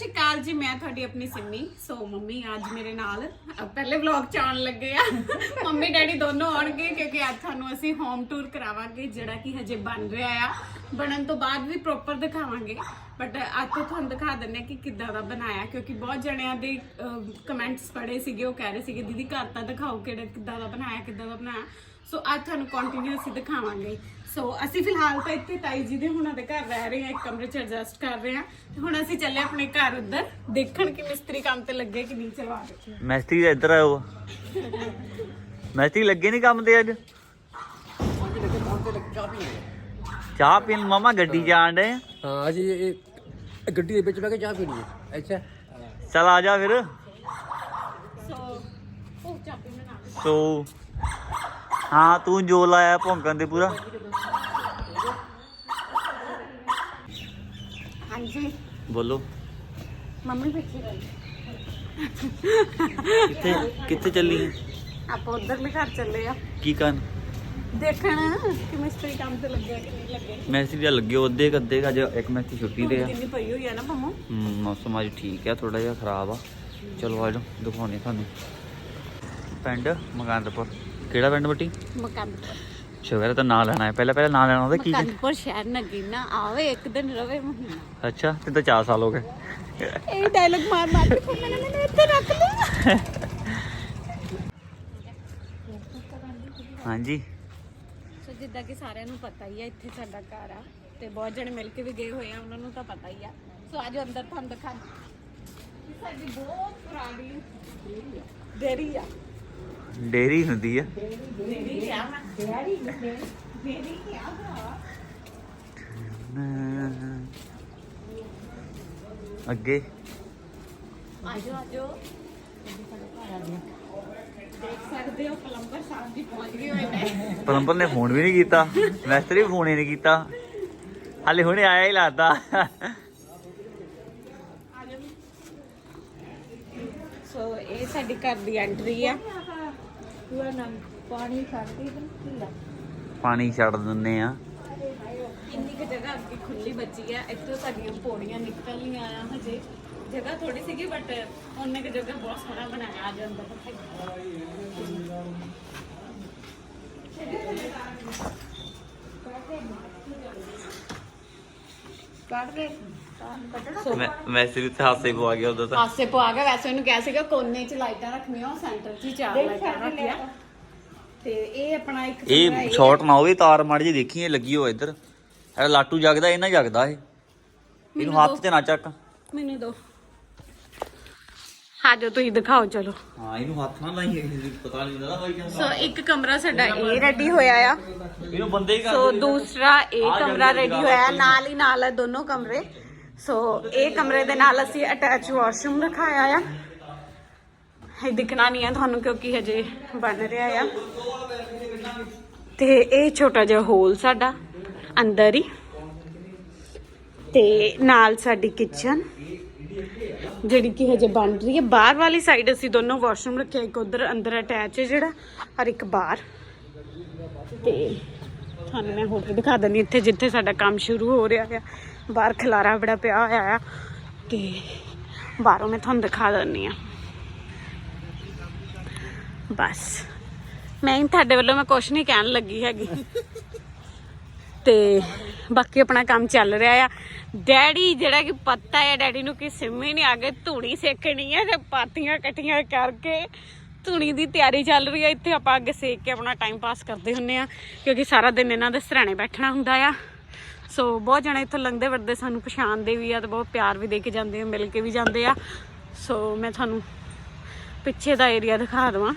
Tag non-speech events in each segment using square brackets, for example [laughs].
ਸ਼੍ਰੀ ਅਕਾਲ ਜੀ, ਮੈਂ ਤੁਹਾਡੀ ਆਪਣੀ ਸਿੰਮੀ। ਸੋ ਮੰਮੀ, ਅੱਜ ਮੇਰੇ ਨਾਲ, ਅਹ, ਪਹਿਲੇ ਵਲੌਗ ਚ ਆਉਣ ਲੱਗੇ ਆ। ਮੰਮੀ, ਡੈਡੀ ਦੋਨੋਂ ਆਉਣਗੇ, ਕਿਉਂਕਿ ਅੱਜ ਤੁਹਾਨੂੰ ਅਸੀਂ ਹੋਮ ਟੂਰ ਕਰਾਵਾਂਗੇ, ਜਿਹੜਾ ਕਿ ਹਜੇ ਬਣ ਰਿਹਾ ਆ। ਬਣਨ ਤੋਂ ਬਾਅਦ ਵੀ ਪ੍ਰੋਪਰ ਦਿਖਾਵਾਂਗੇ। ਬਟ ਅੱਜ ਤੋਂ ਤੁਹਾਨੂੰ ਦਿਖਾ ਦਿੰਦੇ ਹਾਂ ਕਿ ਕਿੱਦਾਂ ਦਾ ਬਣਾਇਆ, ਕਿਉਂਕਿ ਬਹੁਤ ਜਣਿਆਂ ਦੇ ਕਮੈਂਟਸ ਪੜੇ ਸੀਗੇ, ਉਹ ਕਹਿ ਰਹੇ ਸੀਗੇ, ਦੀਦੀ, ਘਰ ਤਾਂ ਦਿਖਾਓ ਕਿਹੜਾ, ਕਿੱਦਾਂ ਦਾ ਬਣਾਇਆ, ਕਿੱਦਾਂ ਦਾ ਬਣਾਇਆ? ਸੋ ਅੱਜ ਤੁਹਾਨੂੰ ਕੰਟੀਨਿਊ ਅਸੀਂ ਦਿਖਾਵਾਂਗੇ। ਸੋ ਅਸੀਂ ਫਿਲਹਾਲ ਤਾਂ ਇੱਥੇ ਤਾਈ ਜੀ ਦੇ ਹੁਣਾਂ ਦੇ ਘਰ ਰਹਿ ਰਹੇ ਹਾਂ ਇੱਕ ਕਮਰੇ 'ਚ ਐਡਜਸਟ ਕਰ ਰਹੇ ਹਾਂ। ਤੇ ਹੁਣ ਅਸੀਂ ਚੱਲੇ ਆਪਣੇ ਘਰ ਉੱਧਰ। ਦੇਖਣ ਕਿ ਮਿਸਤਰੀ ਕੰਮ ਤੇ ਲੱਗੇ ਕਿ ਨਹੀਂ ਚਲਵਾ ਰਹੇ ਮੈਸਤਰੀ ਤਾਂ ਇੱਧਰ ਆਓ ਮੈਸਤਰੀ ਲੱਗੇ ਨਹੀਂ ਕੰਮ ਤੇ ਅੱਜ? ਚਾਹ ਪੀਣ ਮਾਮਾ ਗੱਡੀ ਜਾਣ ਡੇ ਹਾਂ ਜੀ ਇਹ ਇਹ ਗੱਡੀ ਦੇ ਵਿੱਚ ਬਹਿ ਕੇ ਚਾਹ ਪੀਣੀ ਹੈ। ਅੱਛਾ। ਚਲ ਆ ਜਾ ਫਿਰ। ਸੋ ਉਹ ਚਾਬੀ ਮੈਂ ਨਾਲ ਸੋ ਹਾਂ ਤੂੰ ਜੋ ਲਾਇਆ ਭੌਂਕਣ ਦੇ ਪੂਰਾ। ਹਾਂਜੀ। ਬੋਲੋ। ਮੰਮੀ ਪਿੱਛੇ ਰਹੀ ਕਿੱਥੇ ਕਿੱਥੇ ਚੱਲੀ ਹੈ? ਆਪਾਂ ਉਧਰਲੇ ਘਰ ਚੱਲੇ ਆ। ਕੀ ਕਰਨ? ਦੇਖਣ ਕਿ ਮਿਸਤਰੀ ਕੰਮ ਤੇ ਲੱਗਿਆ ਕਿ ਨਹੀਂ ਲੱਗਿਆ ਮੈਸਤਰੀ ਦਾ ਲੱਗੇ ਉਹਦੇ ਕੱਦੇ ਅੱਜ ਇੱਕ ਮੈਸਤਰੀ ਛੁੱਟੀ ਤੇ ਆ। ਕਿੰਨੀ ਪਈ ਹੋਈ ਆ ਨਾ ਪੰਮੋ ਹਮ, ਮੌਸਮ ਅੱਜ ਠੀਕ ਆ ਥੋੜਾ ਜਿਹਾ ਖਰਾਬ ਆ। ਚਲੋ ਆ ਜਾਓ ਦਿਖਾਉਣੇ ਤੁਹਾਨੂੰ। ਪਿੰਡ ਮਕਾਨਪੁਰ ਕਿਹੜਾ ਪਿੰਡ ਬੱਟੀ? ਮਕੰਦਪੁਰ। ਸ਼ੁਗਰ ਤਾਂ ਨਾਂ ਲੈਣਾ ਹੈ। ਪਹਿਲਾਂ ਪਹਿਲਾਂ ਨਾਂ ਲੈਣਾ ਉਹਦਾ ਕੀ ਮਕੰਦਪੁਰ ਸ਼ਹਿਰ ਨਗੀਨਾ ਆਵੇ ਇੱਕ ਦਿਨ ਰਵੇ ਮਹੀਨਾ ਅੱਛਾ ਤੇ ਤਾਂ 4 ਸਾਲ ਹੋ ਗਏ। ਇਹ ਡਾਇਲੌਗ ਮਾਰ ਮਾਰ ਕੇ ਪੰਮਾ ਨੇ ਮੈਨੂੰ ਇੱਥੇ ਰੱਖ ਲਿਆ ਹਾਂਜੀ। ਸੋ ਜਿੱਦਾਂ ਕਿ ਸਾਰਿਆਂ ਨੂੰ ਪਤਾ ਹੀ ਆ ਇੱਥੇ ਸਾਡਾ ਘਰ ਆ ਤੇ ਬਹੁਤ ਜਣੇ ਮਿਲ ਕੇ ਵੀ ਗਏ ਹੋਏ ਆ ਉਹਨਾਂ ਨੂੰ ਤਾਂ ਪਤਾ ਹੀ ਆ। ਸੋ ਅੱਜ ਅੰਦਰ ਤੁਹਾਨੂੰ ਦਿਖਾ ਸਾਡੀ ਬਹੁਤ ਪੁਰਾਣੀ ਡੇਰੀ ਆ। ਡੇਰੀ ਹੁੰਦੀ ਆ। ਡੇਰੀ ਆ ਮੈਂ ਡੇਰੀ ਡੇਰੀ ਆ ਭਰਾ ਅੱਗੇ। ਆਜੋ ਆਜੋ। ਦੇਖ ਸਕਦੇ ਹੋ ਪਲੰਬਰ ਸਾਹਿਬ ਜੀ ਪਹੁੰਚ ਗਏ ਹੋਏ ਨੇ। ਪਲੰਬਰ ਨੇ ਫੋਨ ਵੀ ਨਹੀਂ ਕੀਤਾ। ਮੈਸਤਰੀ ਵੀ ਫੋਨ ਹੀ ਨਹੀਂ ਕੀਤਾ। ਹਾਲੇ ਹੁਣੇ ਆਇਆ ਹੀ ਲੱਗਦਾ। ਸੋ ਇਹ ਸਾਡੀ ਘਰ ਦੀ ਐਂਟਰੀ ਆ। ਪਾਣੀ ਛੱਡਦੀ ਬਿਲਕੁਲ ਪਾਣੀ ਛੱਡ ਦਿੰਨੇ ਆ। ਇੰਨੀ ਕੁ ਜਗ੍ਹਾ ਅੱਗੇ ਖੁੱਲੀ ਬਚੀ ਆ। ਇੱਥੋਂ ਸਾਡੀਆਂ ਪੌੜੀਆਂ ਨਿਕਲਣੀਆਂ ਆ ਹਜੇ। ਜਗ੍ਹਾ ਥੋੜੀ ਸੀਗੀ ਬਟ ਉਹਨੇ ਕੁ ਜਗ੍ਹਾ ਬਹੁਤ ਸੋਹਣਾ ਬਣਾਇਆ ਆ ਜਾਂਦਾ ਕੱਢ ਕੇ ਮੈਂ ਮੈਸਤਰੀ ਉੱਥੇ ਹਾਸੇ ਪਵਾ ਗਿਆ ਉਦੋਂ ਤਾਂ। ਆਸੇ ਪਾ ਕੇ ਵੈਸੇ ਉਹਨੂੰ ਕਿਹਾ ਸੀਗਾ ਕੋਨੇ 'ਚ ਲਾਈਟਾਂ ਰੱਖਣੀਆਂ ਸੈਂਟਰ 'ਚ ਹੀ ਚਾਰ ਲਾਈਟਾਂ ਰੱਖੀਆਂ। ਤੇ ਇਹ ਆਪਣਾ ਇੱਕ ਇਹ। ਸ਼ਾਰਟ ਨਾ ਹੋਵੇ ਤਾਰ ਮਾੜੀ ਜੀ ਦੇਖੀ ਇਹ ਲੱਗੀ ਹੋ ਇੱਧਰ। ਇਹ ਲਾਟੂ ਜਗਦਾ ਇਹ ਨਾ ਜਗਦਾ ਇਹ। ਇਹਨੂੰ ਹੱਥ ਤੇ ਨਾ ਚੱਕ। ਮੈਨੂੰ ਦੋ। ਹਾਂ ਜੋ ਤੁਸੀਂ ਦਿਖਾਓ ਚਲੋ। ਹਾਂ ਇਹਨੂੰ ਹੱਥ ਨਾ ਲਾਈ ਪਤਾ ਨਹੀਂ ਹੁੰਦਾ ਬਾਈ ਸੋ ਇੱਕ ਕਮਰਾ ਸਾਡਾ ਇਹ ਰੈਡੀ ਹੋਇਆ ਆ। ਇਹਨੂੰ ਬੰਦੇ ਹੀ ਸੋ ਕਰਦੇ ਦੂਸਰਾ ਇਹ ਕਮਰਾ ਰੈਡੀ ਹੋਇਆ। ਨਾਲ ਹੀ ਨਾਲ ਹੈ ਦੋਨੋਂ ਕਮਰੇ। ਸੋ ਇਹ ਕਮਰੇ ਦੇ ਨਾਲ ਅਸੀਂ ਅਟੈਚ ਵਾਸ਼ਰੂਮ ਰਖਾਇਆ ਆ। ਇਹ ਦਿਖਣਾ ਨਹੀਂ ਆ ਤੁਹਾਨੂੰ ਕਿਉਂਕਿ ਹਜੇ ਬਣ ਰਿਹਾ ਆ। ਤੇ ਇਹ ਛੋਟਾ ਜਿਹਾ ਹੋਲ ਸਾਡਾ, ਅੰਦਰ ਹੀ। ਤੇ ਨਾਲ ਸਾਡੀ ਕਿਚਨ ਜਿਹੜੀ ਕਿ ਹਜੇ ਬਣ ਰਹੀ ਹੈ ਬਾਹਰ ਵਾਲੀ ਸਾਈਡ ਅਸੀਂ ਦੋਨੋਂ ਵਾਸ਼ਰੂਮ ਰੱਖਿਆ, ਇੱਕ ਉਧਰ ਅੰਦਰ ਅਟੈਚ ਹੈ ਜਿਹੜਾ, ਔਰ ਇੱਕ ਬਾਹਰ। ਤੇ ਤੁਹਾਨੂੰ ਮੈਂ ਹੋਰ ਦਿਖਾ ਦਿੰਦੀ ਇੱਥੇ ਜਿੱਥੇ ਸਾਡਾ ਕੰਮ ਸ਼ੁਰੂ ਹੋ ਰਿਹਾ ਆ। ਬਾਹਰ ਖਲਾਰਾ ਬੜਾ ਪਿਆ ਹੋਇਆ ਆ ਤੇ ਬਾਹਰੋਂ ਮੈਂ ਤੁਹਾਨੂੰ ਦਿਖਾ ਦਿੰਦੀ ਆ। ਬਸ। ਮੈਂ ਹੀ ਤੁਹਾਡੇ ਵੱਲੋਂ ਮੈਂ ਕੁਝ ਨਹੀਂ ਕਹਿਣ ਲੱਗੀ ਹੈਗੀ। ਤੇ ਬਾਕੀ ਆਪਣਾ ਕੰਮ ਚੱਲ ਰਿਹਾ ਆ। ਡੈਡੀ ਜਿਹੜਾ ਕਿ ਪਤਾ ਹੈ ਡੈਡੀ ਨੂੰ ਕਿ ਸਿੰਮੀ ਨਹੀਂ ਆਗੇ ਧੂਣੀ ਸੇਕਣੀ ਹੈ ਤੇ ਪਾਤੀਆਂ ਇਕੱਠੀਆਂ ਕਰਕੇ ਧੂਣੀ ਦੀ ਤਿਆਰੀ ਚੱਲ ਰਹੀ ਹੈ ਇੱਥੇ ਆਪਾਂ ਅੱਗੇ ਸੇਕ ਕੇ ਆਪਣਾ ਟਾਈਮ ਪਾਸ ਕਰਦੇ ਹੁੰਨੇ ਆ, ਕਿਉਂਕਿ ਸਾਰਾ ਦਿਨ ਇਹਨਾਂ ਦੇ ਸਰਾਣੇ ਬੈਠਣਾ ਹੁੰਦਾ ਆ। ਸੋ ਬਹੁਤ ਜਣੇ ਇੱਥੋਂ ਲੰਘਦੇ ਵਰਦੇ ਸਾਨੂੰ ਪਛਾਣਦੇ ਵੀ ਆ ਤੇ ਬਹੁਤ ਪਿਆਰ ਵੀ ਦੇ ਕੇ ਜਾਂਦੇ ਆ, ਮਿਲ ਕੇ ਵੀ ਜਾਂਦੇ ਆ। ਸੋ ਮੈਂ ਤੁਹਾਨੂੰ ਪਿੱਛੇ ਦਾ ਏਰੀਆ ਦਿਖਾ ਦਵਾਂ।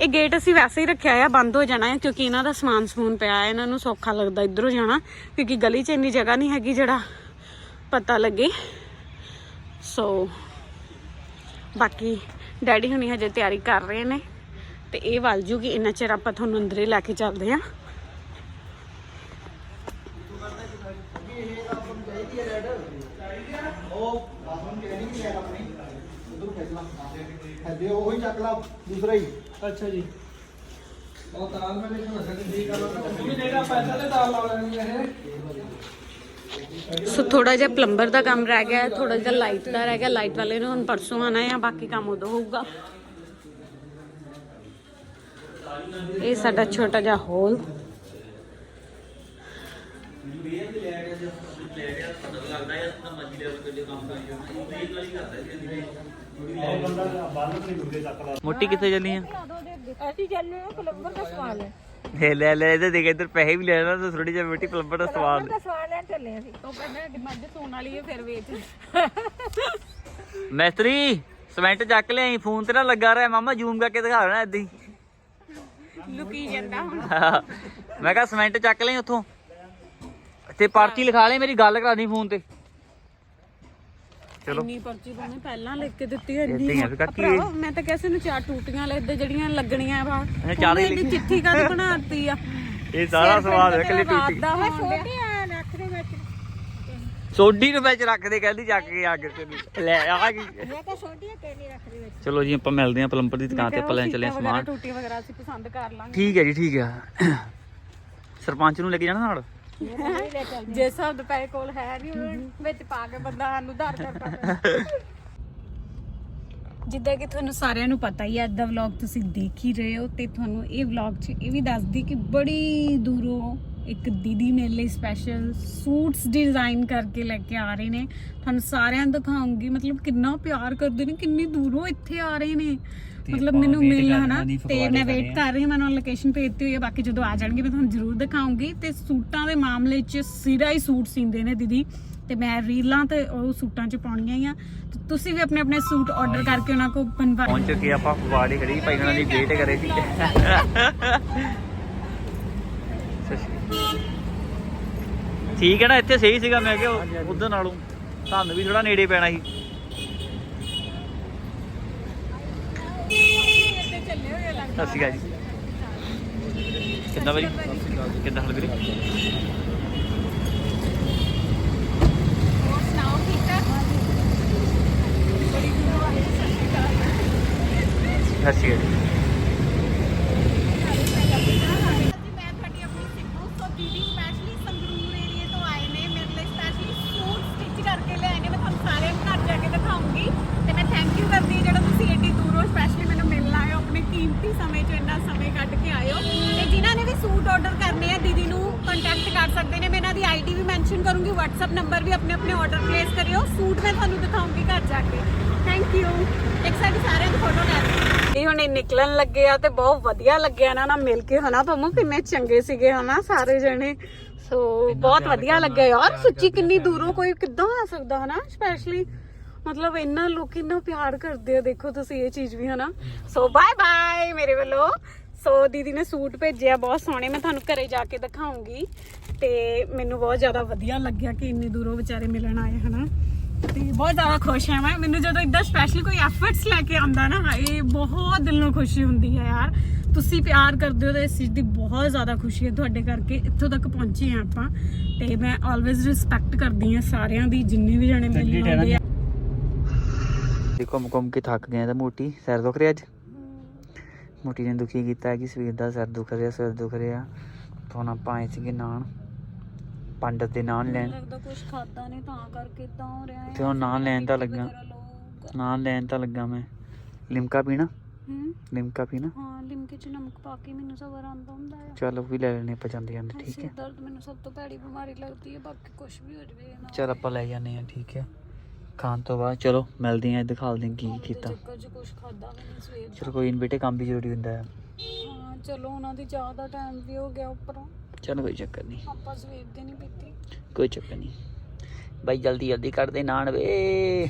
ਇਹ ਗੇਟ ਅਸੀਂ ਵੈਸੇ ਹੀ ਰੱਖਿਆ ਆ, ਬੰਦ ਹੋ ਜਾਣਾ ਹੈ ਕਿਉਂਕਿ ਇਹਨਾਂ ਦਾ ਸਮਾਨ ਸਮੂਨ ਪਿਆ ਹੈ ਇਹਨਾਂ ਨੂੰ ਸੌਖਾ ਲੱਗਦਾ ਇਧਰੋਂ ਜਾਣਾ, ਕਿਉਂਕਿ ਗਲੀ 'ਚ ਇੰਨੀ ਜਗ੍ਹਾ ਨਹੀਂ ਹੈਗੀ ਜਿਹੜਾ ਪਤਾ ਲੱਗੇ। ਸੋ ਬਾਕੀ ਡੈਡੀ ਹੁਣੀ ਹਜੇ ਤਿਆਰੀ ਕਰ ਰਹੇ ਨੇ, ਤੇ ਇਹ ਵੱਲ ਜੂਗੀ, ਇੰਨਾ ਚਿਰ ਆਪਾਂ ਤੁਹਾਨੂੰ ਅੰਦਰੇ ਲੈ ਕੇ ਚੱਲਦੇ ਆ। ਦੇ ਉਹੀ ਚੱਕ ਲਾ ਦੂਸਰਾ ਹੀ। ਅੱਛਾ ਜੀ। ਉਹ ਤਾਲ ਮੈਂ ਨਹੀਂ ਸਮਝ ਸਕਦੀ ਠੀਕ ਆ ਮੈਂ ਵੀ ਨੇੜਾ ਪੈਸਾ ਤੇ ਤਾਲ ਲਾ ਲੈਣੀ ਇਹ। ਸੋ ਥੋੜਾ ਜਿਹਾ ਪਲੰਬਰ ਦਾ ਕੰਮ ਰਹਿ ਗਿਆ ਥੋੜਾ ਜਿਹਾ ਲਾਈਟ ਦਾ ਰਹਿ ਗਿਆ ਲਾਈਟ ਵਾਲੇ ਨੂੰ ਹੁਣ ਪਰਸੋਂ ਆਣਾ ਹੈ ਬਾਕੀ ਕੰਮ ਉਦੋਂ ਹੋਊਗਾ। ਇਹ ਸਾਡਾ ਛੋਟਾ ਜਿਹਾ ਹੋਲ ਮੋਟੀ ਕਿੱਥੇ ਚੱਲੀ ਆ? ਅਸੀਂ ਚੱਲੇ ਆ ਪਲੰਬਰ ਦਾ ਸਵਾਲ ਹੈ। ਲੈ ਲੈ ਲੈ ਇਹਦੇ ਦੇਖ ਇੱਧਰ ਪੈਸੇ ਵੀ ਲੈਣਾ ਤਾਂ ਥੋੜੀ ਜਿਹੀ ਮੋਟੀ ਪਲੰਬਰ ਦਾ ਸਵਾਲ ਦਾ ਸਵਾਲ ਲੈਣ ਚੱਲੇ ਅਸੀਂ। ਉਹ ਕਹਿੰਦਾ ਕਿ ਮੱਝ ਸੂਣ ਵਾਲੀ ਹੈ ਫਿਰ ਵੇਚ। ਮੈਸਤਰੀ ਸਿਮੈਂਟ ਚੱਕ ਲਿਆਈ ਫੋਨ ਤੇ ਨਾ ਲੱਗਾ ਰਿਹਾ ਮਾਮਾ ਜ਼ੂਮ ਕਰਕੇ ਦਿਖਾ ਦੇਣਾ ਏਦਾਂ ਹੀ। ਲੁਕੀ ਜਾਂਦਾ ਹੁਣ। ਮੈਂ ਕਿਹਾ ਸਿਮੈਂਟ ਚੱਕ ਲਈ ਉੱਥੋਂ। ਤੇ ਪਰਚੀ ਲਿਖਾ ਲੈ ਮੇਰੀ ਗੱਲ ਕਰਾ ਦੀ ਫੋਨ ਤੇ। ਚਲੋ। ਇੰਨੀ ਪਰਚੀ ਬਣੇ ਪਹਿਲਾਂ ਲਿਖ ਕੇ ਦਿੱਤੀ ਇੰਨੀ ਆ ਭਰਾਵਾ ਮੈਂ ਤਾਂ ਕਿਸੇ ਨੂੰ ਚਾਰ ਟੂਟੀਆਂ ਲੈ ਦੇ ਜਿਹੜੀਆਂ ਲੱਗਣੀਆਂ ਵਾ ਇਹ ਚਾਰ ਹੀ ਉਹਨੇ ਇੰਨੀ ਚਿੱਠੀ ਕਾਹਦੀ ਬਣਾਤੀ ਆ? ਇਹ ਸਾਰਾ ਸਵਾਲ ਹੈ ਕੱਲੀ ਟੂਟੀ। ਦਾ ਹੋਣ ਡਿਆ। ਛੋਟੇ ਆ ਨੱਕ ਦੇ ਵਿੱਚ ਸੋਡੀ ਨੂੰ ਵਿੱਚ ਰੱਖ ਦੇ ਕਹਿੰਦੀ ਚੱਕ ਕੇ ਆ ਕੇ ਤੈਨੂੰ ਲੈ ਆ ਗਈ। ਮੈਂ ਤਾਂ ਛੋਟੀ ਆ ਕਿ ਨਹੀਂ ਰੱਖਦੀ ਵਿੱਚ। ਚਲੋ ਜੀ ਆਪਾਂ ਮਿਲਦੇ ਹਾਂ ਪਲੰਬਰ ਦੀ ਦੁਕਾਨ ਤੇ ਆਪਾਂ ਲੈਣ ਚੱਲੇ ਹਾਂ ਸਮਾਨ। ਟੂਟੀਆਂ ਵਗੈਰਾ ਅਸੀਂ ਪਸੰਦ ਕਰ ਲਾਂਗੇ। ਠੀਕ ਹੈ ਜੀ ਠੀਕ ਹੈ। ਸਰਪੰਚ ਨੂੰ ਲੈ ਕੇ ਜਾਣਾ ਨਾਲ? ਜੇ ਹਿਸਾਬ ਦੇ ਕੋਲ ਹੈ ਨਹੀਂ ਵਿੱਚ ਪਾ ਕੇ ਬੰਦਾ ਸਾਨੂੰ ਧਾਰ ਕਰਦਾ ਜਿੱਦਾਂ ਕਿ ਤੁਹਾਨੂੰ ਸਾਰਿਆਂ ਨੂੰ ਪਤਾ ਹੀ ਹੈ ਅੱਜ ਦਾ ਵਲੌਗ ਤੁਸੀਂ ਦੇਖ ਹੀ ਰਹੇ ਹੋ ਤੇ ਤੁਹਾਨੂੰ ਇਹ ਵਲੌਗ 'ਚ ਇਹ ਵੀ ਦੱਸਦੀ ਕਿ ਬੜੀ ਦੂਰੋਂ ਇੱਕ ਦੀਦੀ ਮੇਰੇ ਲਈ ਸਪੈਸ਼ਲ ਸੂਟਸ ਡਿਜ਼ਾਈਨ ਕਰਕੇ ਲੈ ਕੇ ਆ ਰਹੇ ਨੇ। ਤੁਹਾਨੂੰ ਸਾਰਿਆਂ ਨੂੰ ਦਿਖਾਉਂਗੀ ਮਤਲਬ ਕਿੰਨਾ ਪਿਆਰ ਕਰਦੇ ਨੇ ਕਿੰਨੀ ਦੂਰੋਂ ਇੱਥੇ ਆ ਰਹੇ ਨੇ। ਮਤਲਬ ਮੈਨੂੰ ਮਿਲਣਾ ਹਨਾ ਤੇ ਮੈਂ ਵੇਟ ਕਰ ਰਹੀ ਹਾਂ ਮੈਨੂੰ ਲੋਕੇਸ਼ਨ ਭੇਜਤੀ ਹੋਈ ਹੈ ਬਾਕੀ ਜਦੋਂ ਆ ਜਾਣਗੇ ਮੈਂ ਤੁਹਾਨੂੰ ਜ਼ਰੂਰ ਦਿਖਾਉਂਗੀ। ਤੇ ਸੂਟਾਂ ਦੇ ਮਾਮਲੇ 'ਚ ਸਿਰਾ ਹੀ ਸੂਟ ਸੀਂਦੇ ਨੇ ਦੀਦੀ। ਤੇ ਮੈਂ ਰੀਲਾਂ ਤੇ ਉਹ ਸੂਟਾਂ 'ਚ ਪਾਉਣੀਆਂ ਆ। ਤੇ ਤੁਸੀਂ ਵੀ ਆਪਣੇ ਆਪਣੇ ਸੂਟ ਆਰਡਰ ਕਰਕੇ ਉਹਨਾਂ ਕੋ ਬਣਵਾ ਪਹੁੰਚ ਚੁੱਕੇ ਆਪਾਂ ਫਵਾੜੀ ਖੜੀ ਭਾਈ ਉਹਨਾਂ ਦੀ ਵੇਟ ਕਰੇ ਸੀ [laughs] ਠੀਕ ਹੈ ਨਾ ਇੱਥੇ ਸਹੀ ਸੀਗਾ ਮੈਂ ਕਿਹਾ ਉਧਰ ਨਾਲੋਂ। ਤੁਹਾਨੂੰ ਵੀ ਥੋੜਾ ਨੇੜੇ ਪੈਣਾ ਸੀ। ਸਤਿ ਸ਼੍ਰੀ ਅਕਾਲ ਜੀ। ਕਿੱਦਾਂ ਭਾਈ ਕਿੱਦਾਂ ਹਾਲ ਵੀਰੇ? ਸਤਿ ਸ਼੍ਰੀ ਅਕਾਲ ਜੀ। ਇਹ ਹੁਣੇ ਨਿਕਲਣ ਲੱਗੇ ਆ ਤੇ ਬਹੁਤ ਵਧੀਆ ਲੱਗਿਆ ਨਾ ਨਾ ਮਿਲ ਕੇ ਹਨਾ ਪੰਮੂ? ਕਿੰਨੇ ਚੰਗੇ ਸੀਗੇ ਹਨਾ ਸਾਰੇ ਜਣੇ। ਸੋ ਬਹੁਤ ਵਧੀਆ ਲੱਗਿਆ। ਯਾਰ ਸੱਚੀ ਕਿੰਨੀ ਦੂਰੋਂ ਕੋਈ ਕਿੱਦਾਂ ਆ ਸਕਦਾ ਹਨਾ? ਸਪੈਸ਼ਲੀ ਮਤਲਬ ਇੰਨਾ ਲੋਕ ਇੰਨਾ ਪਿਆਰ ਕਰਦੇ ਆ ਦੇਖੋ ਤੁਸੀਂ ਇਹ ਚੀਜ਼ ਵੀ ਹਨਾ। ਸੋ ਬਾਏ ਬਾਏ ਮੇਰੇ ਵੱਲੋਂ। ਸੋ ਦੀਦੀ ਨੇ ਸੂਟ ਭੇਜਿਆ ਬਹੁਤ ਸੋਹਣੇ। ਮੈਂ ਤੁਹਾਨੂੰ ਘਰੇ ਜਾ ਕੇ ਦਿਖਾਉਂਗੀ। ਤੇ ਮੈਨੂੰ ਬਹੁਤ ਜ਼ਿਆਦਾ ਵਧੀਆ ਲੱਗਿਆ ਕਿ ਇੰਨੀ ਦੂਰੋਂ ਵਿਚਾਰੇ ਮਿਲਣ ਆਏ ਹਨਾ। ਤੇ ਬਹੁਤ ਜ਼ਿਆਦਾ ਖੁਸ਼ ਹਾਂ ਮੈਂ। ਮੈਨੂੰ ਜਦੋਂ ਇਦਾਂ ਸਪੈਸ਼ਲ ਕੋਈ ਐਫਰਟਸ ਲੈ ਕੇ ਆਉਂਦਾ ਨਾ ਇਹ ਬਹੁਤ ਦਿਲ ਨੂੰ ਖੁਸ਼ੀ ਹੁੰਦੀ ਹੈ ਯਾਰ। ਤੁਸੀਂ ਪਿਆਰ ਕਰਦੇ ਹੋ ਤੇ ਇਸ ਚੀਜ਼ ਦੀ ਬਹੁਤ ਜ਼ਿਆਦਾ ਖੁਸ਼ੀ ਹੈ ਤੁਹਾਡੇ ਕਰਕੇ। ਇੱਥੋਂ ਤੱਕ ਪਹੁੰਚੇ ਆ ਆਪਾਂ ਤੇ ਮੈਂ ਆਲਵੇਜ਼ ਰਿਸਪੈਕਟ ਕਰਦੀ ਹਾਂ ਸਾਰਿਆਂ ਦੀ ਜਿੰਨੇ ਵੀ ਜਣੇ ਮਿਲਣ ਆਉਂਦੇ ਆ। ਦੇਖੋ ਘੁੰਮ ਕੇ ਥੱਕ ਗਏ ਤਾਂ ਮੋਟੀ ਸਿਰ ਦੁਖ ਰਿਹਾ ਅੱਜ? ਮੋਟੀ ਨੇ ਦੁਖੀ ਕੀਤਾ ਕਿ ਸਵੇਰ ਦਾ ਸਿਰ ਦੁਖ ਰਿਹਾ ਸਿਰ ਦੁਖ ਰਿਹਾ। ਤਾਂ ਆਪਾਂ ਆਏ ਸੀਗੇ ਨਾਨ। ਪੰਡਤ ਦੇ ਨਾਨ ਲੈਣ। ਲੱਗਦਾ ਕੁਝ ਖਾਦਾ ਨਹੀਂ ਤਾਂ ਕਰਕੇ ਇਦਾਂ ਹੋ ਰਿਹਾ ਹੈ ਤੇ ਹੁਣ ਨਾਨ ਲੈਣ ਤਾਂ ਲੱਗਾ। ਨਾਨ ਲੈਣ ਤਾਂ ਲੱਗਾ ਮੈਂ। ਲਿਮਕਾ ਪੀਣਾ? ਹੂੰ? ਲਿਮਕਾ ਪੀਣਾ? ਹਾਂ ਲਿਮਕੇ ਚ ਨਮਕ ਪਾ ਕੇ ਮੈਨੂੰ ਸਬਰ ਆਉਂਦਾ ਹੁੰਦਾ ਹੈ ਚਲ ਉਹ ਵੀ ਲੈ ਲੈਣੇ ਆਪਾਂ ਜਾਂਦੇ ਜਾਂਦੇ ਠੀਕ ਸਿਰ ਹੈ। ਦਰਦ ਮੈਨੂੰ ਸਭ ਤੋਂ ਭੈੜੀ ਬਿਮਾਰੀ ਲੱਗਦੀ ਹੈ ਬਾਕੀ ਕੁਝ ਵੀ ਹੋ ਜਵੇ ਨਾ ਚਲ ਆਪਾਂ ਲੈ ਜਾਂਦੇ ਠੀਕ ਹੈ। ਖਾਣ ਤੋਂ ਬਾਅਦ ਚਲੋ ਮਿਲਦੇ ਹਾਂ ਦਿਖਾਲਦੇ ਹਾਂ ਕੀ ਕੀਤਾ। ਚਲ ਕੋਈ ਬੇਟੇ ਕੰਮ ਵੀ ਜ਼ਰੂਰੀ ਹੁੰਦਾ ਹੈ ਹਾਂ ਚਲੋ ਉਹਨਾਂ ਦੀ ਚਾਹ ਦਾ ਟਾਈਮ ਵੀ ਹੋ ਗਿਆ ਉੱਪਰੋਂ। ਚਲ ਕੋਈ ਚੱਕਰ ਨਹੀਂ। ਆਪਾਂ ਸਵੇਰ ਦੇ ਨਹੀਂ ਪੀਤੀ। ਕੋਈ ਚੱਕਰ ਨਹੀਂ। ਬਾਈ ਜਲਦੀ ਜਲਦੀ ਕੱਢ ਦੇ ਨਾਨ ਵੇ।